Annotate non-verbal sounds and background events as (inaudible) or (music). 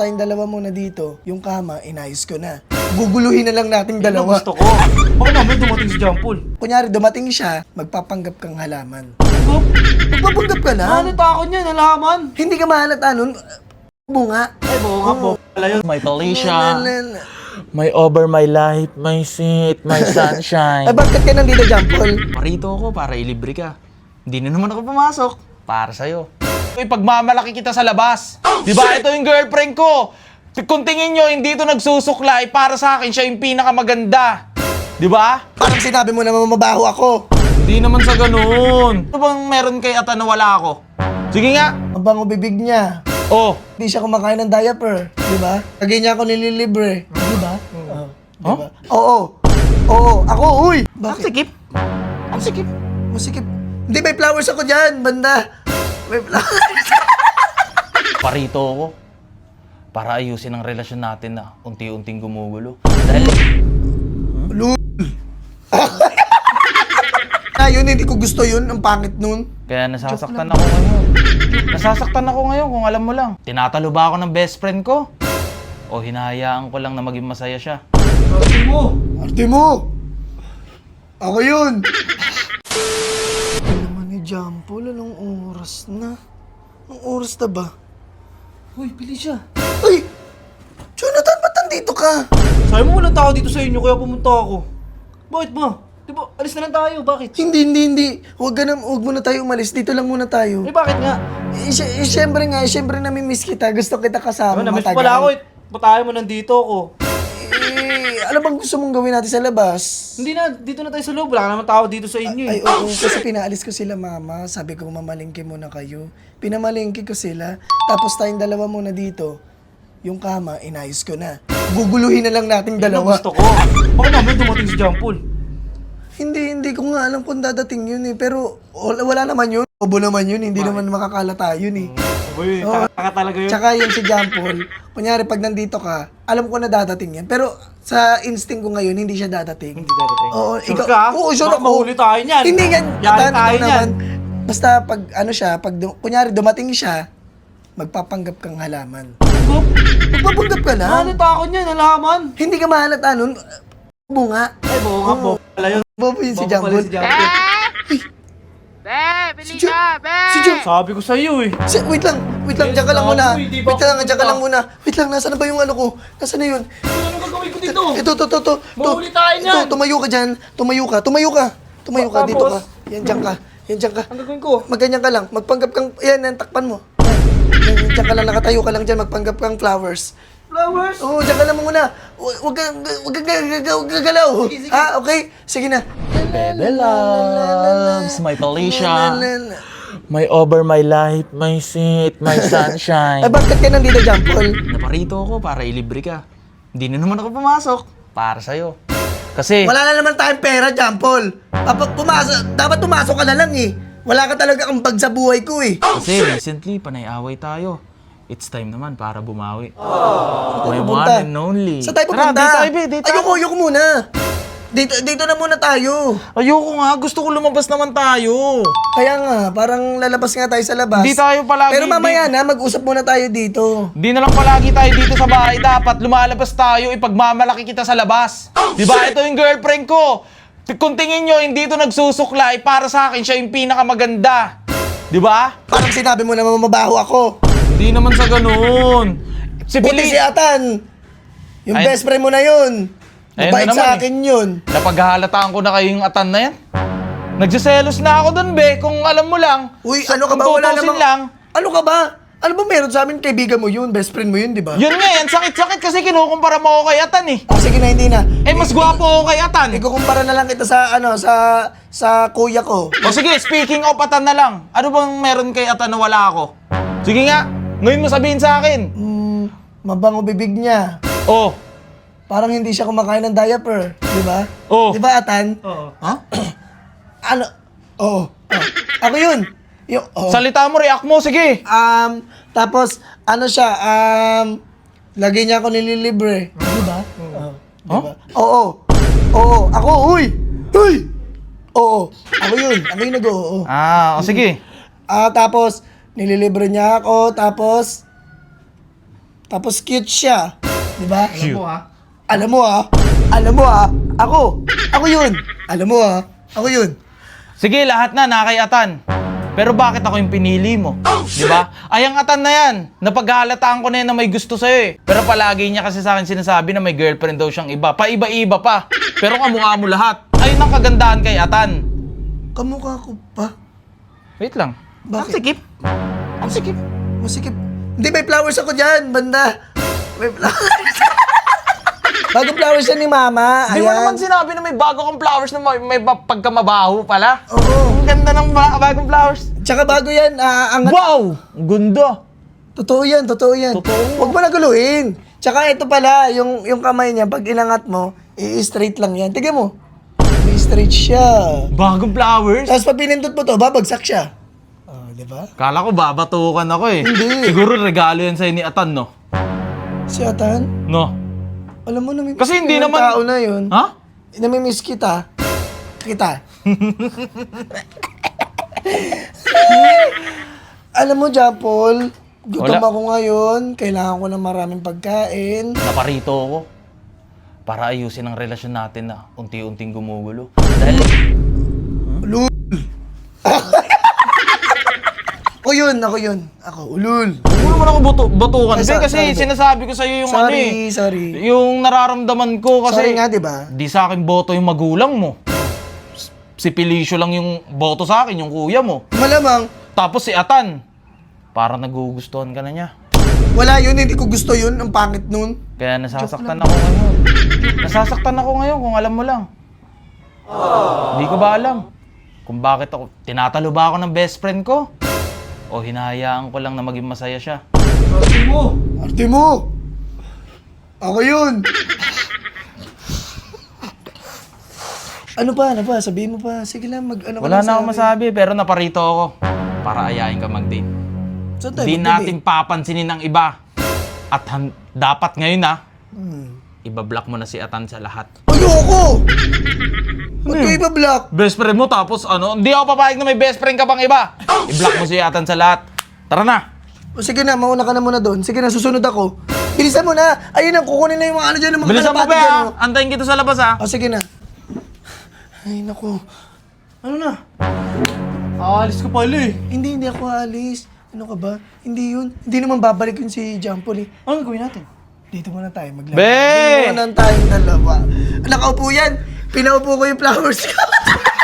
tayong dalawa muna dito. Yung kama, inayos ko na. Guguluhin na lang nating dalawa. Gusto ko. Baka mamaya dumating si John Paul. Kunyari, dumating siya, magpapanggap kang halaman. Bob, Magpapanggap ka na? ano tako niya, nalaman? Hindi ka mahalata nun. Bunga. Ay, buo nga po. Wala yun. My Na, Felicia, my over my life, my sweet, my Ay, sunshine. bakit ka nandito, John Paul? Parito ako para ilibre ka. Hindi na naman ako pumasok. Para sa'yo. Ipagmamalaki kita sa labas. Di ba? Ito yung girlfriend ko. Kung tingin nyo, hindi ito nagsusuklay. Para sa akin, siya yung pinakamaganda. Di ba? Parang sinabi mo naman mabaho ako. Hindi naman sa ganun. Ano bang meron kay Ata na wala ako? Sige nga. Ang bango bibig niya. Oh. Hindi siya kumakain ng diaper. Di ba? Lagi niya ako nililibre. Di ba? Oo. Di ba? Oo. Oo. Ako, uy! Ang Bakit? sikip. Ang sikip. Masikip. Hindi, may flowers ako dyan, banda. May flowers. Parito ako. Para ayusin ang relasyon natin na unti-unting gumugulo. Dahil ah, yun, hindi ko gusto yun. Ang pangit nun. Kaya nasasaktan ako ngayon. Nasasaktan ako ngayon kung alam mo lang. Tinatalo ba ako ng best friend ko? O hinahayaan ko lang na maging masaya siya? Sabi mo. Arte mo! Ako yun! Ni Jampol? Anong oras na? Anong oras na ba? Uy, pili siya. Ay! Jonathan, ba't nandito ka? Sabi mo walang tao dito sa inyo, kaya pumunta ako. Bakit ba? Di ba, alis na lang tayo. Bakit? Hindi, hindi, hindi. Huwag, ka na, huwag muna tayo umalis. Dito lang muna tayo. Eh, bakit nga? Eh, sy- eh, syempre nga, eh, syempre namimiss kita. Gusto kita kasama Ano, namiss matagal. pala ako eh. Ba't tayo mo nandito ako? Ano bang gusto mong gawin natin sa labas? Hindi na, dito na tayo sa loob. Wala ka naman tao dito sa inyo Ay, eh. oo, kasi pinaalis ko sila mama. Sabi ko, mamalingki muna kayo. Pinamalingki ko sila. Tapos tayong dalawa muna dito. Yung kama, inayos ko na. Guguluhin na lang nating Ano dalawa. gusto ko? Baka mamaya dumating si Paul. Hindi, hindi ko nga alam kung dadating yun eh. Pero wala, wala naman yun. Obo naman yun. Hindi naman makakalata yun eh. Uy, Oo. taka talaga yun. Tsaka yun si John Paul. Kunyari, pag nandito ka, alam ko na dadating yan. Pero sa instinct ko ngayon, hindi siya dadating. Hindi dadating. Oo, Sure ikaw- ka? Oo, sure Baka ako. mahuli tayo niyan. Hindi yan. Yan Atan, tayo ikaw niyan. Basta pag ano siya, pag du- kunyari dumating siya, magpapanggap kang halaman. Magpapanggap ka na. ano tako niya, nalaman? Hindi ka mahalata nun. Bunga. Ay, buo nga po. Wala yun. Bobo yun si Bobo pala Paul. si John Paul. Si John. Si John. Sabi ko sa'yo eh. Si, wait lang, wait lang, Yes, dyan ka lang muna. hindi ba Wait lang, ako dyan ka lang muna. Wait lang, nasaan na ba yung ano ko? Nasaan na yun? Dito? Ito, ito, ito, ito. Mahuli tayo Ito, niyan. tumayo ka dyan. Tumayo ka, tumayo ka. Tumayo ka, dito ka. Yan, dyan ka. Yan, dyan ka. Ang gagawin ko? Magganyan ka lang. Magpanggap kang, yan, yan, takpan mo. Yan, yan, yan, dyan ka lang, nakatayo ka lang dyan, magpanggap kang flowers. Flowers? Oo, oh, dyan ka lang muna. Hu- Huwag ka, huwag ka, huwag ka, huwag ka galaw. Ah, okay? Sige na. Bebe loves, my Felicia, my over my life, my sweet, my (laughs) sunshine. Ay, bakit ka nandito, John Paul? Naparito ako para ilibre ka. Hindi na naman ako pumasok. Para sa'yo. Kasi, Wala na naman tayong pera, John Paul. Papa, pumasok, dapat pumasok ka na lang eh. Wala ka talaga ang bag sa buhay ko eh. kasi recently, panay-away tayo. It's time naman para bumawi. Saan My tayo one and only. Saan tayo Tara, pupunta? dito tayo, be, dito Ayoko, ako. ayoko muna. Dito, dito na muna tayo. Ayoko nga, gusto ko lumabas naman tayo. Kaya nga, parang lalabas nga tayo sa labas. Hindi tayo palagi- Pero mamaya na, mag-usap muna tayo dito. Di na lang palagi tayo dito sa bahay. Dapat lumalabas tayo, ipagmamalaki kita sa labas. Di ba? Ito yung girlfriend ko. Kung tingin nyo, hindi ito nagsusuklay. Para sa akin, siya yung pinakamaganda. Di ba? Parang sinabi mo naman mabaho ako. Hindi naman sa ganun. Si Buti Pili, si Atan. Yung Ay- best friend mo na yun. Ayun Mabait na sa naman eh. akin yun. napaghahalataan ko na kayo yung atan na yan. Nagsiselos na ako dun, be. Kung alam mo lang. Uy, Sa- ano ka ba? Wala namang... lang. Ano ka ba? Ano ba meron sa amin? Kaibigan mo yun, best friend mo yun, di ba? Yun nga yan, sakit-sakit kasi kinukumpara mo ako kay Atan eh. Ah, sige na, hindi na. Eh, mas gwapo ako kay Atan. Ikukumpara na lang kita sa, ano, sa, sa kuya ko. O sige, speaking of Atan na lang. Ano bang meron kay Atan na wala ako? Sige nga, ngayon mo sabihin sa akin. Hmm, mabango bibig niya. Oh, Parang hindi siya kumakain ng diaper, di ba? Oh. Di ba, Atan? Oo. ha? (clears throat) Ano? Oo. Oh. Ako yun. Yung, oh. Salita mo, react mo, sige. Um, tapos, ano siya, um, lagi niya ako nililibre. Di ba? Oo. Di ba? Oo. Oo. Ako, uy! Uy! Oo. Ako yun. Ako yung nag-oo. Ah, o sige. Ah, tapos, nililibre niya ako, tapos, Tapos cute siya. Di ba? Alam mo ha? Alam mo ah. Alam mo ah. Ako. Ako yun. Alam mo ah. Ako yun. Sige, lahat na, nakayatan. Pero bakit ako yung pinili mo? Di ba? Ay, ang atan na yan. Napaghahalataan ko na yan na may gusto sa'yo eh. Pero palagi niya kasi sa akin sinasabi na may girlfriend daw siyang iba. Paiba-iba pa. Pero kamukha mo lahat. Ayun ang kagandahan kay Atan. Kamukha ko pa. Wait lang. Bakit? Ang sikip. Ang sikip. Masikip. Hindi, may flowers ako dyan, banda. May flowers. Bagong flowers yan ni Mama. Di mo Ayan. naman sinabi na may bago kang flowers na may, may ba- pagkamabaho pala. Oo. Ang ganda ng ba- bagong flowers. Tsaka bago yan, ah, ang... Wow! Ang ganda. Totoo yan, totoo yan. Totoo. Huwag mo naguluhin. Tsaka ito pala, yung, yung kamay niya, pag inangat mo, i-straight lang yan. Tignan mo. May straight siya. Bagong flowers. Tapos pag pinindot mo to, babagsak siya. Oh, di ba? Kala ko babatukan ako eh. Hindi. Siguro regalo yan sa'yo ni Atan, no? Si Atan, No? Alam mo namimiss Kasi hindi naman- tao na yun. Ha? Namimiss kita. Kita. (laughs) alam mo, Japol, gutom Wala. ako ngayon. Kailangan ko ng maraming pagkain. Naparito ako. Para ayusin ang relasyon natin na unti-unting gumugulo. Dahil, Ulul. (laughs) ako yun, ako yun. Ako, ulul. huwag mo naman ako buto, batukan. Ay, Kasi, sorry, kasi sorry. sinasabi ko sa'yo yung ano Sorry, eh. sorry. Yung nararamdaman ko kasi... Sorry nga, di ba? Di sa akin boto yung magulang mo. Si Felicio lang yung boto sa akin, yung kuya mo. Malamang, Tapos si Atan, parang nagugustuhan ka na niya. wala yun, hindi ko gusto yun. Ang pangit nun. Kaya nasasaktan ako ngayon. Nasasaktan ako ngayon kung alam mo lang. Hindi ko ba alam kung bakit ako, tinatalo ba ako ng best friend ko? O hinahayaan ko lang na maging masaya siya? Ate mo! Arte mo! Ako yun! ano pa, ano pa? Sabihin mo pa. Sige lang, mag ano Wala na akong masabi, pero naparito ako para ayayin ka mag-date. Saan tayo Hindi magdidate? natin papansinin ng iba. At han- dapat ngayon na, Hmm. ibablock mo na si Atan sa lahat. Ayoko! Ba't ko ipa-block? Best friend mo tapos ano, hindi ako papayag na may best friend ka pang iba. I-block mo si Atan sa lahat. Tara na. O sige na, mauna ka na muna doon. Sige na, susunod ako. Bilisan mo na! Ayun na, kukunin na yung mga ano dyan, yung mga Bilisan mo kalapati ba dyan, ha? oh. Antayin kita sa labas ha. O sige na. Ay, naku. Ano na? Aalis ka pala eh. Hindi, hindi ako alis. Ano ka ba? Hindi yun. Hindi naman babalik yun si Jampol eh. Ano gawin natin? Dito muna tayo maglaro. Be! Dito muna tayong dalawa. Nakaupo yan. Pinaupo ko yung flowers ko. (laughs)